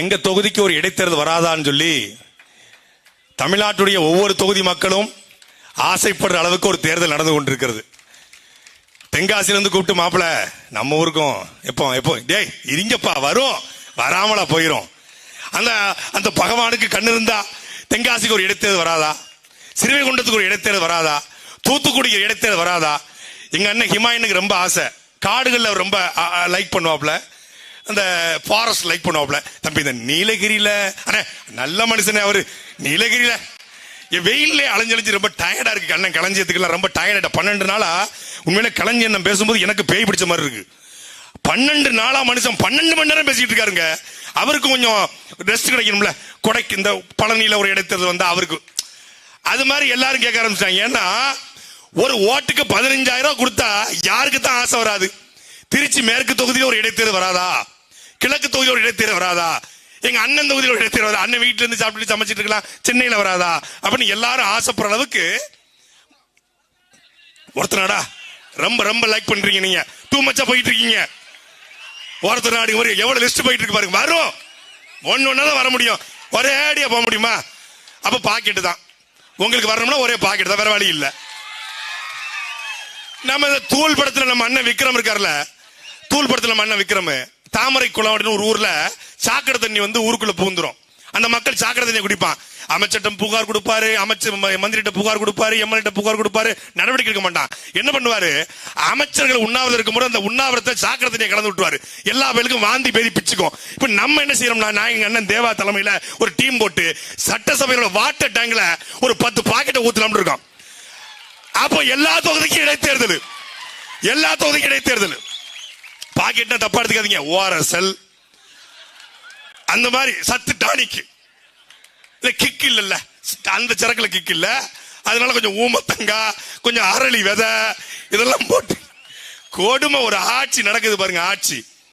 எங்க தொகுதிக்கு ஒரு இடைத்தேர்தல் வராதான்னு சொல்லி தமிழ்நாட்டுடைய ஒவ்வொரு தொகுதி மக்களும் ஆசைப்படுற அளவுக்கு ஒரு தேர்தல் நடந்து கொண்டிருக்கிறது. தென்காசிலிருந்து கூப்பிட்டு மாப்பிள நம்ம ஊருக்கும் எப்போ எப்போ? டேய் இருங்கப்பா வரும். வராமலா போயிரும். அந்த அந்த பகவானுக்கு கண்ணு இருந்தா தென்காசிக்கு ஒரு இடைத்தேர்தல் வராதா? சிறுவைகுண்டத்துக்கு ஒரு இடைத்தேர்தல் வராதா? தூத்துக்குடிக்கு ஒரு இடைத்தேர்தல் வராதா? எங்க அண்ணன் ஹிமாயனுக்கு ரொம்ப ஆசை. காடுகளில் ரொம்ப லைக் பண்ணுவாப்ல அந்த ஃபாரஸ்ட் லைக் பண்ணுவாப்ல தம்பி இந்த நீலகிரியில அண்ணே நல்ல மனுஷனே அவரு. நீலகிரியில என் வெயில்ல அலைஞ்சழிஞ்சு ரொம்ப டயர்டா இருக்கு. கண்ணன் களஞ்சியத்துக்குலாம் ரொம்ப டயர்டா பன்னெண்டு நாளா உண்மையில களஞ்சியம் நான் பேசும்போது எனக்கு பேய் பிடிச்ச மாதிரி இருக்கு. பன்னெண்டு நாளா மனுஷன் பன்னெண்டு மணி நேரம் பேசிட்டு இருக்காருங்க. அவருக்கு கொஞ்சம் ரெஸ்ட் கிடைக்கணும்ல. கொடைக்கு இந்த பழனியில ஒரு இடத்துல வந்தா அவருக்கு. அது மாதிரி எல்லாரும் கேட்க ஆரம்பிச்சிட்டாங்க. ஏன்னா ஒரு ஓட்டுக்கு பதினஞ்சாயிரம் ரூபா கொடுத்தா யாருக்கு தான் ஆசை வராது. திருச்சி மேற்கு தொகுதியில் ஒரு இடைத்தேர்தல் வராதா? கிழக்கு தொகுதியோட ஒரு இடைத்தேர்தல் வராதா? எங்க அண்ணன் தொகுதியில் ஒரு இடைத்தேர்தல் வராதா? அண்ணன் வீட்டுல இருந்து சாப்பிட்டு சமைச்சிட்டு இருக்கலாம். சென்னையில வராதா? அப்படின்னு எல்லாரும் ஆசைப்படுற அளவுக்கு ஒருத்தனாடா ரொம்ப ரொம்ப லைக் பண்றீங்க நீங்க. டூ மச்சா போயிட்டு இருக்கீங்க. ஒருத்தர் நாடு ஒரு எவ்வளவு லிஸ்ட் போயிட்டு இருக்கு பாருங்க. வரும். ஒன்னு ஒன்னா வர முடியும். ஒரே அடியா போக முடியுமா? அப்ப பாக்கெட்டு தான். உங்களுக்கு வரணும்னா ஒரே பாக்கெட் தான். வேற வழி இல்லை. நம்ம இந்த தூள் படத்துல நம்ம அண்ணன் விக்ரம் இருக்கார்ல? தூள் படத்துல நம்ம அண்ணன் விக்ரம். தாமரை குளம் அப்படின்னு ஒரு ஊர்ல சாக்கடை தண்ணி வந்து ஊருக்குள்ள பூந்துரும் அந்த மக்கள் சாக்கடை தண்ணியை குடிப்பான். அமைச்சர்கிட்ட புகார் கொடுப்பாரு அமைச்சர் ம- மந்திரிட்ட புகார் கொடுப்பாரு எம்எல்ஏ புகார் கொடுப்பாரு நடவடிக்கை எடுக்க மாட்டான். என்ன பண்ணுவாரு? அமைச்சர்கள் உண்ணாவிரதம் இருக்கும்போது அந்த உண்ணாவிரத்தை சாக்கடை தண்ணியை கலந்து விட்டுவாரு எல்லா பேருக்கும் வாந்தி பேதி பிச்சுக்கும் இப்ப நம்ம என்ன செய்யறோம்னா நான் எங்க அண்ணன் தேவா தலைமையில ஒரு டீம் போட்டு சட்டசபையோட வாட்டர் டேங்க்ல ஒரு பத்து பாக்கெட்டை ஊத்தலாம்னு இருக்கோம். அப்போ எல்லா தொகுதிக்கும் இடைத்தேர்தல். எல்லா தொகுதிக்கும் இடைத்தேர்தல். பாக்கெட்னா தப்பா எடுத்துக்காதீங்க. ஓஆர்எஸ்எல் அந்த மாதிரி சத்து டானிக்கு இல்ல கிக் இல்லைல்ல. அந்த சரக்குல கிக் இல்ல. அதனால கொஞ்சம் ஊமத்தங்கா கொஞ்சம் அரளி விதை இதெல்லாம் போட்டு. கொடுமை ஒரு ஆட்சி நடக்குது பாருங்க ஆட்சி.